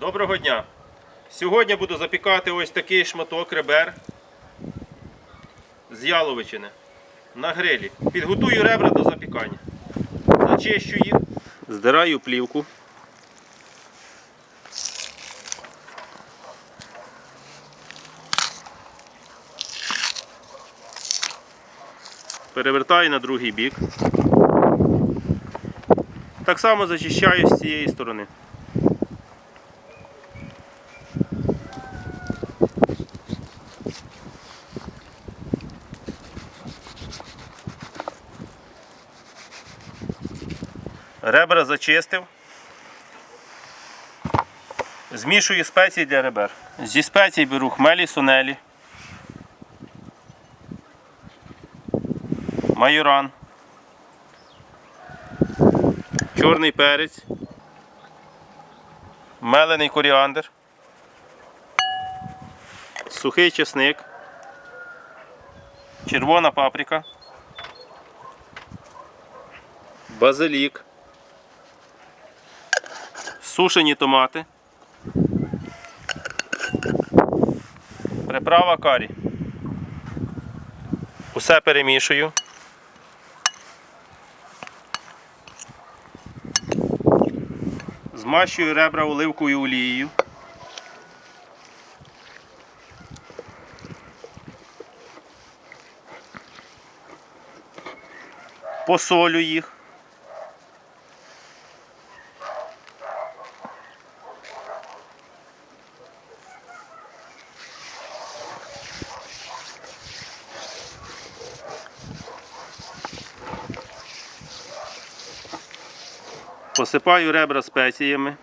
Доброго дня! Сьогодні буду запікати ось такий шматок ребер з яловичини на грилі. Підготую ребра до запікання. Зачищу їх, здираю плівку. Перевертаю на другий бік. Так само зачищаю з цієї сторони. Ребра зачистив. Змішую спеції для ребер. Зі спецій беру хмелі сунелі, майоран, чорний перець, мелений коріандр, сухий чесник, червона паприка, базилік, сушені томати, приправа карі. Усе перемішую. Змащую ребра оливковою олією. Посолю їх. Посипаю ребра спеціями.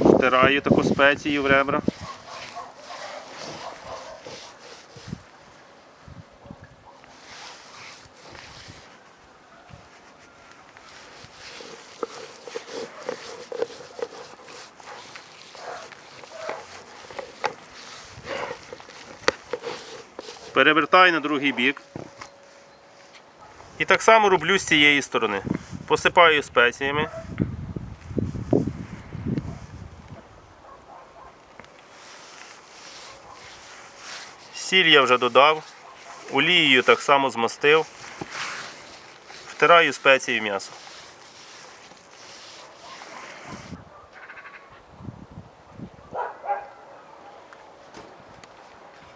Втираю таку спецію в ребра. Перевертаю на другий бік. І так само роблю з цієї сторони. Посипаю спеціями. Сіль я вже додав, олією так само змастив. Втираю спеції в м'ясо.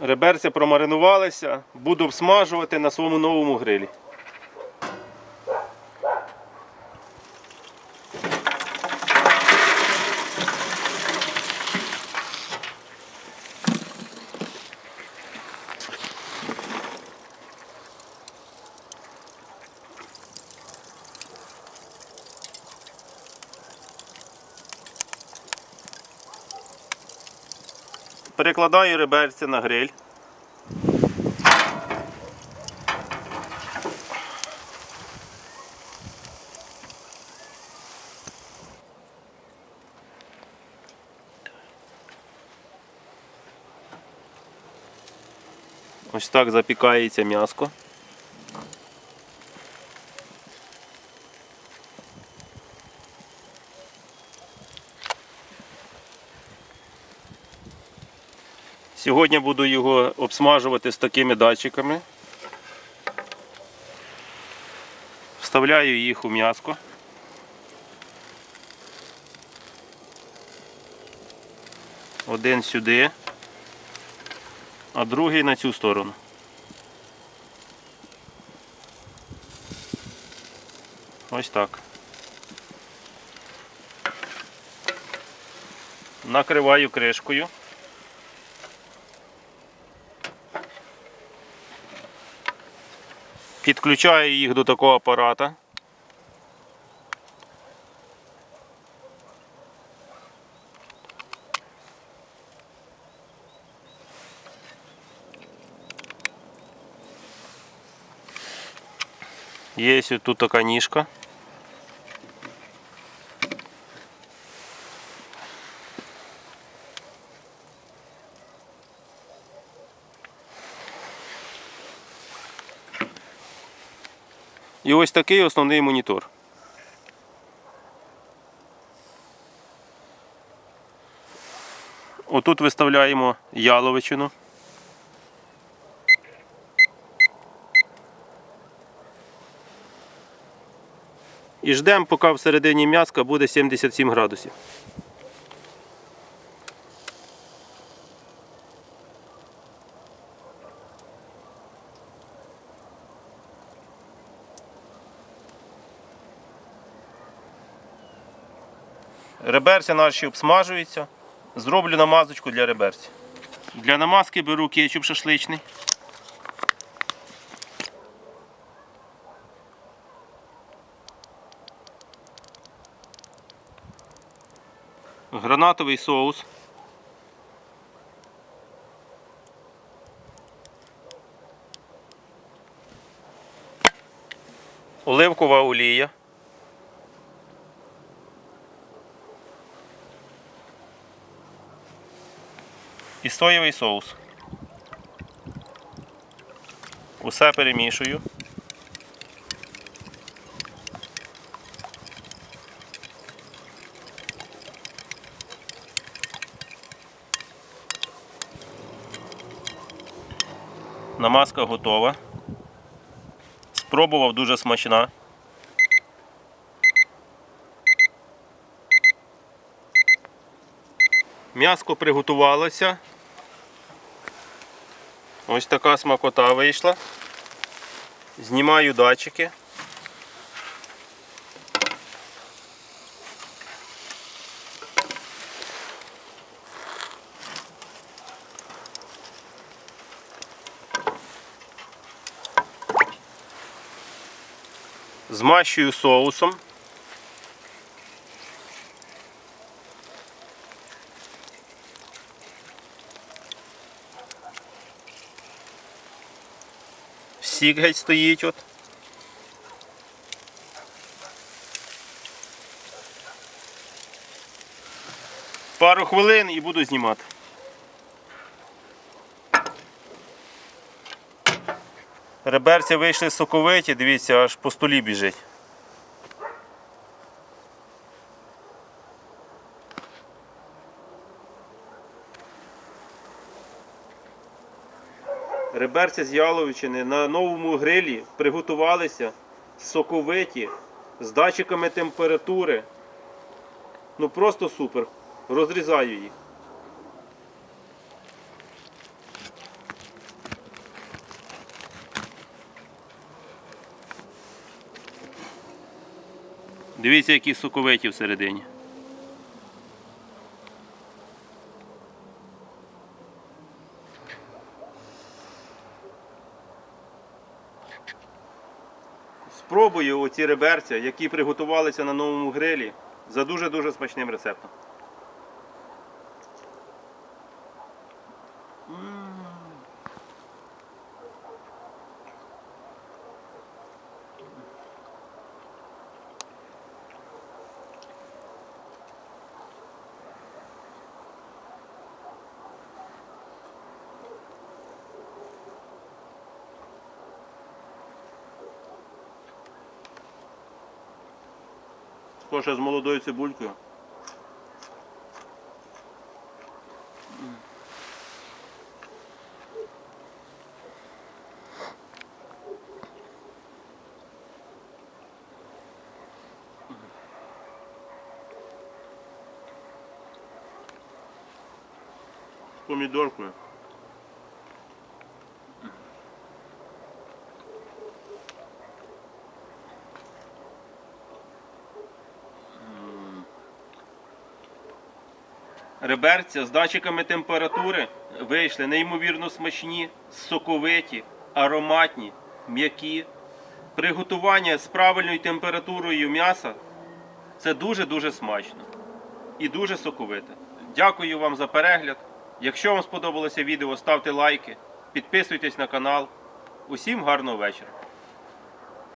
Реберця промаринувалися, буду обсмажувати на своєму новому грилі. Перекладаю реберці на гриль. Ось так запікається м'яско. Сьогодні буду його обсмажувати з такими датчиками. Вставляю їх у м'яско. Один сюди, а другий на цю сторону. Ось так. Накриваю кришкою. Підключаю їх до такого апарата. Є тут така ніжка. І ось такий основний монітор. Отут виставляємо яловичину. І ждемо, поки всередині м'язка буде 77 градусів. Реберця наші обсмажуються. Зроблю намазочку для реберця. Для намазки беру кетчуп шашличний. Гранатовий соус. Оливкова олія. І соєвий соус. Усе перемішую. Намазка готова. Спробував дуже смачна. М'яско приготувалося. Ось така смакота вийшла. Знімаю датчики. Змащую соусом. Сік геть стоїть от. Пару хвилин і буду знімати. Реберці вийшли соковиті, дивіться, аж по столі біжить. Реберці з Яловичини на новому грилі приготувалися соковиті, з датчиками температури. Ну просто супер. Розрізаю їх. Дивіться, які соковиті всередині. Спробую оці реберця, які приготувалися на новому грилі, за дуже-дуже смачним рецептом. Схоже з молодою цибулькою. Помідоркою. Реберця з датчиками температури вийшли неймовірно смачні, соковиті, ароматні, м'які. Приготування з правильною температурою м'яса це дуже-дуже смачно і дуже соковите. Дякую вам за перегляд. Якщо вам сподобалося відео, ставте лайки, підписуйтесь на канал. Усім гарного вечора.